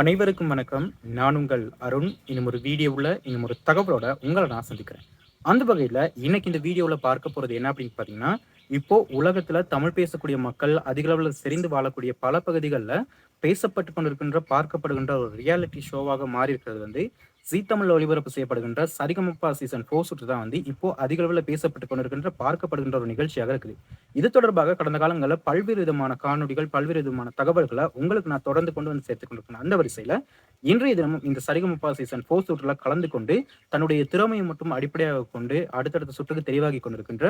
அனைவருக்கும் வணக்கம். நான் உங்கள் அருண். இன்னும் ஒரு வீடியோவில் இன்னும் ஒரு தகவலோட உங்களை நான் சந்திக்கிறேன். அந்த வகையில் இன்னைக்கு இந்த வீடியோவில் பார்க்க போகிறது என்ன அப்படின்னு பார்த்தீங்கன்னா இப்போ உலகத்தில் தமிழ் பேசக்கூடிய மக்கள் அதிக அளவில் செறிந்து வாழக்கூடிய பல பகுதிகளில் பேசப்பட்டு கொண்டிருக்கின்ற பார்க்கப்படுகின்ற ஒரு ரியாலிட்டி ஷோவாக மாறி இருக்கிறது வந்து ஜீ தமிழ்ல ஒளிபரப்பு செய்யப்படுகின்ற சரிகமப்பா சீசன் ஃபோர் சுற்று தான் வந்து இப்போ அதிக அளவில் பேசப்பட்டு கொண்டிருக்கின்ற பார்க்கப்படுகின்ற ஒரு நிகழ்ச்சியாக இருக்குது. இது தொடர்பாக கடந்த காலங்களில் பல்வேறு விதமான காணொலிகள் பல்வேறு விதமான தகவல்களை உங்களுக்கு நான் தொடர்ந்து கொண்டு வந்து சேர்த்து கொண்டிருக்கேன். அந்த வரிசையில இன்றைய தினமும் இந்த சரிகமப்பா சீசன் போர் சுற்றுல கலந்து கொண்டு தன்னுடைய திறமையை மட்டும் அடிப்படையாக கொண்டு அடுத்தடுத்த சுற்றுக்கு தெளிவாகி கொண்டிருக்கின்ற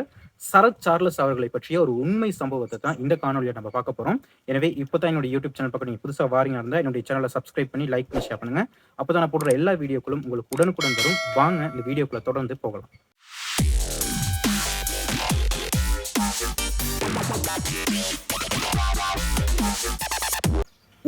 சரத் சார்லஸ் அவர்களை பற்றிய ஒரு உண்மை சம்பவத்தை தான் இந்த காணொலியை நம்ம பார்க்க போறோம். எனவே இப்போ தான் என்னுடைய யூடியூப் சேனல் பக்கம் நீங்கள் புதுசாக வாரிங்க இருந்தால் என்னுடைய சேனலை சப்ஸ்கிரைப் பண்ணி லைக் பண்ணி ஷேர் பண்ணுங்க. அப்போ தான் நான் போடுற எல்லா வீடியோக்களும் உங்களுக்கு உடனுக்குடன் வரும். வாங்க இந்த வீடியோக்குள்ள தொடர்ந்து போகலாம்.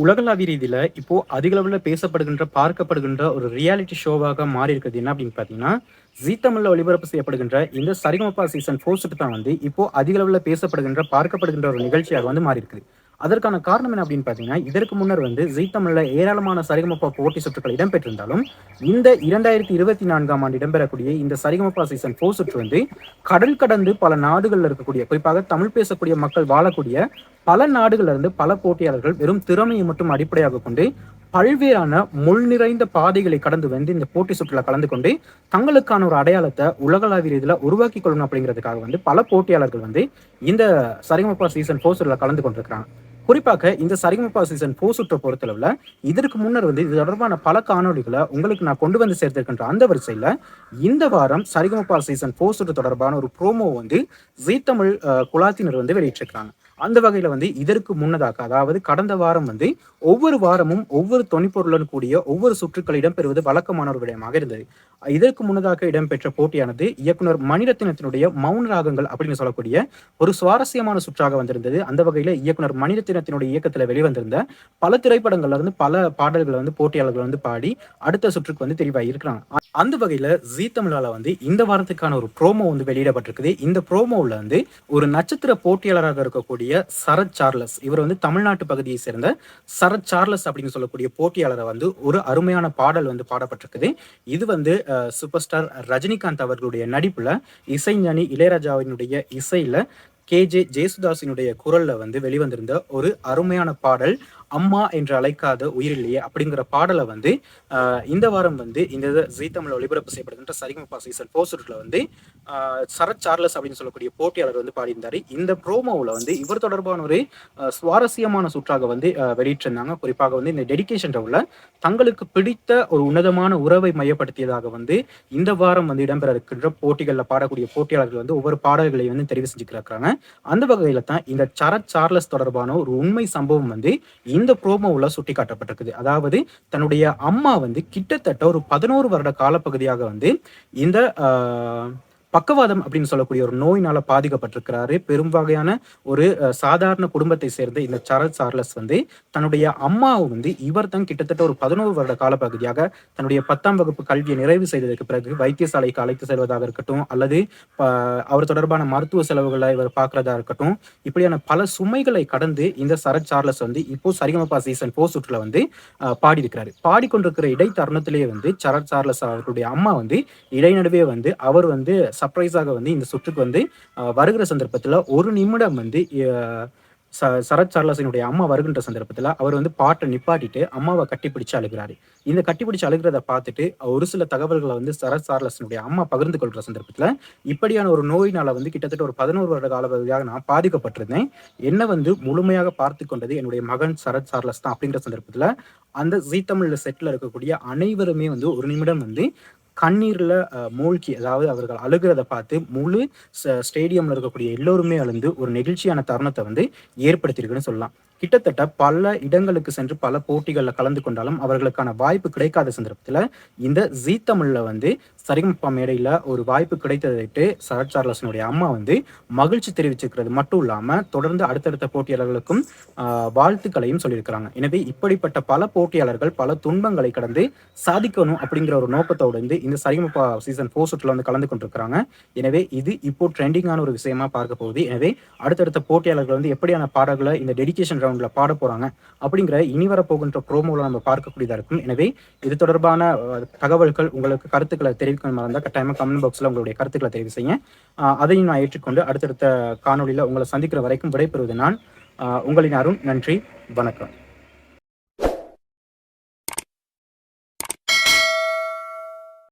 உலகளாவிய ரீதியில இப்போ அதிக அளவில் பேசப்படுகின்ற பார்க்கப்படுகின்ற ஒரு ரியாலிட்டி ஷோவாக மாறி இருக்குது என்ன அப்படின்னு பார்த்தீங்கன்னா ஜீ தமிழ்ல ஒளிபரப்பு செய்யப்படுகின்ற இந்த சரிகமப்பா சீசன் ஃபோர் தான் வந்து இப்போ அதிக அளவில் பேசப்படுகின்ற பார்க்கப்படுகின்ற ஒரு நிகழ்ச்சியாக வந்து மாறி இருக்குது அதற்கான காரணம் என்ன அப்படின்னு பார்த்தீங்கன்னா இதற்கு முன்னர் வந்து ஜீ தமிழில் ஏராளமான சரிகமப்பா போட்டி சுற்றுகள் இடம்பெற்றிருந்தாலும் இந்த இரண்டாயிரத்தி இருபத்தி நான்காம் ஆண்டு இடம்பெறக்கூடிய இந்த சரிகமப்பா சீசன் போர் சுற்று வந்து கடல் கடந்து பல நாடுகளில் இருக்கக்கூடிய குறிப்பாக தமிழ் பேசக்கூடிய மக்கள் வாழக்கூடிய பல நாடுகளில் இருந்து பல போட்டியாளர்கள் வெறும் திறமையை மட்டும் அடிப்படையாக கொண்டு பல்வேறான முள் நிறைந்த பாதைகளை கடந்து வந்து இந்த போட்டி சுற்றுல கலந்து கொண்டு தங்களுக்கான ஒரு அடையாளத்தை உலகளாவிய இதில் உருவாக்கி கொள்ளணும் அப்படிங்கிறதுக்காக வந்து பல போட்டியாளர்கள் வந்து இந்த சரிகமப்பா சீசன் ஃபோர் சுற்றுல கலந்து கொண்டிருக்கிறாங்க. குறிப்பாக இந்த சரிகமப்பா சீசன் போ சுற்றை பொறுத்தளவில் இதற்கு முன்னர் வந்து இது தொடர்பான பல காணொலிகளை உங்களுக்கு நான் கொண்டு வந்து சேர்த்திருக்கின்ற அந்த வரிசையில இந்த வாரம் சரிகமப்பா சீசன் போ சுற்று தொடர்பான ஒரு ப்ரோமோ வந்து ஜீ தமிழ் அஹ், குழாத்தினர் வந்து வெளியிட்டிருக்கிறாங்க. அந்த வகையில் வந்து இதற்கு முன்னதாக அதாவது கடந்த வாரம் வந்து ஒவ்வொரு வாரமும் ஒவ்வொரு தொனிப்பொருளுடன் கூடிய ஒவ்வொரு சுற்றுக்கள் இடம்பெறுவது வழக்கமான ஒரு விடயமாக இருந்தது. இதற்கு முன்னதாக இடம்பெற்ற போட்டியானது இயக்குனர் மணிரத்தினத்தினுடைய மௌன ராகங்கள் அப்படின்னு சொல்லக்கூடிய ஒரு சுவாரஸ்யமான சுற்றாக வந்திருந்தது. அந்த வகையில் இயக்குனர் மணிரத்தினத்தினுடைய இயக்கத்தில் வெளிவந்திருந்த பல திரைப்படங்கள்ல இருந்து பல பாடல்களை வந்து போட்டியாளர்கள் வந்து பாடி அடுத்த சுற்றுக்கு வந்து தெரிவாகி இருக்கிறாங்க. அந்த வகையில் ஜீ தமிழால் வந்து இந்த வாரத்துக்கான ஒரு ப்ரோமோ வந்து வெளியிடப்பட்டிருக்குது. இந்த ப்ரோமோவில் வந்து ஒரு நட்சத்திர போட்டியாளராக இருக்கக்கூடிய சரத் சார்லஸ் இவர் வந்து தமிழ்நாட்டு பகுதியை சேர்ந்த சரத் சார்லஸ் அப்படின்னு சொல்லக்கூடிய போட்டியாளரை வந்து ஒரு அருமையான பாடல் வந்து பாடப்பட்டிருக்குது. இது வந்து சூப்பர் ஸ்டார் ரஜினிகாந்த் அவர்களுடைய நடிப்பில் இசைஞானி இளையராஜாவினுடைய இசையில கேஜே ஜேசுதாஸினுடைய குரலில் வந்து வெளிவந்திருந்த ஒரு அருமையான பாடல். அம்மா என்று அழைக்காத உயிரில்லையே அப்படிங்கிற பாடலை வந்து இந்த வாரம் வந்து இந்த இது ஜீ தமிழ் ஒளிபரப்பு செய்யப்படுகின்ற சரிகமபா சீசன் போஸ்டர்ல வந்து சரத் சார்லஸ் அப்படின்னு சொல்லக்கூடிய போட்டியாளர் வந்து பாடியிருந்தார். இந்த ப்ரோமோவில் வந்து இவர் தொடர்பான ஒரு சுவாரஸ்யமான சுற்றாக வந்து வெளியிட்டிருந்தாங்க. குறிப்பாக வந்து இந்த டெடிகேஷன் ரவுல தங்களுக்கு பிடித்த ஒரு உன்னதமான உறவை மையப்படுத்தியதாக வந்து இந்த வாரம் வந்து இடம்பெற இருக்கின்ற போட்டிகளில் பாடக்கூடிய போட்டியாளர்கள் வந்து ஒவ்வொரு பாடல்களையும் வந்து தெரிவு செஞ்சுக்கிறாங்க அந்த வகையில தான் இந்த சரத் சார்லஸ் தொடர்பான ஒரு உண்மை சம்பவம் வந்து இந்த ப்ரோமோவில் சுட்டி காட்டப்பட்டிருக்குது அதாவது தன்னுடைய அம்மா வந்து கிட்டத்தட்ட ஒரு பதினோரு வருட காலப்பகுதியாக வந்து இந்த ஆஹ், பக்கவாதம் அப்படின்னு சொல்லக்கூடிய ஒரு நோயினால பாதிக்கப்பட்டிருக்கிறாரு. பெரும் வகையான ஒரு சாதாரண குடும்பத்தை சேர்ந்த இந்த சரத் சார்லஸ் வந்து தன்னுடைய அம்மாவை வந்து இவர் தான் கிட்டத்தட்ட ஒரு பதினோரு வருட காலப்பகுதியாக தன்னுடைய பத்தாம் வகுப்பு கல்வியை நிறைவு செய்ததற்கு பிறகு வைத்தியசாலைக்கு அழைத்து செல்வதாக இருக்கட்டும் அல்லது ப- அவர் தொடர்பான மருத்துவ செலவுகளை இவர் பார்க்கறதா இருக்கட்டும் இப்படியான பல சுமைகளை கடந்து இந்த சரத் சார்லஸ் வந்து இப்போ சரிகமபா சீசன் போ சுற்றுல வந்து அஹ், பாடியிருக்கிறாரு. பாடிக்கொண்டிருக்கிற இடைத்தருணத்திலேயே வந்து சரத் சார்லஸ் அவர்களுடைய அம்மா வந்து இடைநடுவே வந்து அவர் வந்து சர்ப்ரைஸாக வந்து இந்த சுற்றுக்கு வந்து வருகிற சந்தர்ப்பத்தில் ஒரு நிமிடம் வந்து ச சரத் சார்லஸினுடைய அம்மா வருகின்ற சந்தர்ப்பத்தில் அவர் வந்து பாட்டை நிப்பாட்டிட்டு அம்மாவை கட்டிப்பிடிச்சு அழுகிறாரு. இந்த கட்டிப்பிடிச்சு அழுகிறத பார்த்துட்டு ஒரு சில தகவல்களை வந்து சரத் சார்லசனுடைய அம்மா பகிர்ந்து கொள்கிற சந்தர்ப்பத்தில் இப்படியான ஒரு நோயினால் வந்து கிட்டத்தட்ட ஒரு பதினோரு வருட காலப்பகுதியாக நான் பாதிக்கப்பட்டிருந்தேன். என்னை வந்து முழுமையாக பார்த்து கொண்டது என்னுடைய மகன் சரத் சார்லஸ் தான் அப்படிங்கிற சந்தர்ப்பத்தில் அந்த ஜீ தமிழ் செட்டில் இருக்கக்கூடிய அனைவருமே வந்து ஒரு நிமிடம் வந்து கண்ணீர்ல மூழ்கி அதாவது அவர்கள் அழுகிறத பார்த்து முழு ஸ்டேடியம்ல இருக்கக்கூடிய எல்லோருமே அழுந்து ஒரு நெகிழ்ச்சியான தருணத்தை வந்து ஏற்படுத்தியிருக்குன்னு சொல்லலாம். கிட்டத்தட்ட பல இடங்களுக்கு சென்று பல போட்டிகளில் கலந்து கொண்டாலும் அவர்களுக்கான வாய்ப்பு கிடைக்காத சந்தர்ப்பத்தில் இந்த ஜீ தமிழில் வந்து சரிகமப்பா மேடையில் ஒரு வாய்ப்பு கிடைத்ததைட்டு சரத் சார்லசனுடைய அம்மா வந்து மகிழ்ச்சி தெரிவிச்சிருக்கிறது. மட்டும் இல்லாமல் தொடர்ந்து அடுத்தடுத்த போட்டியாளர்களுக்கும் வாழ்த்துக்களையும் சொல்லியிருக்கிறாங்க. எனவே இப்படிப்பட்ட பல போட்டியாளர்கள் பல துன்பங்களை கடந்து சாதிக்கணும் அப்படிங்கிற ஒரு நோக்கத்தோடு வந்து இந்த சரிகமப்பா சீசன் ஃபோர் சுற்றில் வந்து கலந்து கொண்டிருக்கிறாங்க. எனவே இது இப்போ ட்ரெண்டிங்கான ஒரு விஷயமா பார்க்க போகுது. எனவே அடுத்தடுத்த போட்டியாளர்கள் வந்து எப்படியான பாடல்களை இந்த டெடிகேஷன் ரவுண்டில் பாட போகிறாங்க அப்படிங்கிற இனி வரப்போகின்ற ப்ரோமோவில் நம்ம பார்க்கக்கூடியதாக இருக்கும். எனவே இது தொடர்பான தகவல்கள் உங்களுக்கு கருத்துக்களை தெரிவிக்க மறந்தால் கட்டாயமாக கமெண்ட் பாக்ஸில் உங்களுடைய கருத்துக்களை தெரிவு செய்ய அதையும் நான் ஏற்றுக்கொண்டு அடுத்தடுத்த காணொலியில் உங்களை சந்திக்கிற வரைக்கும் விடைபெறுவது நான் உங்களின் அருண். நன்றி. வணக்கம்.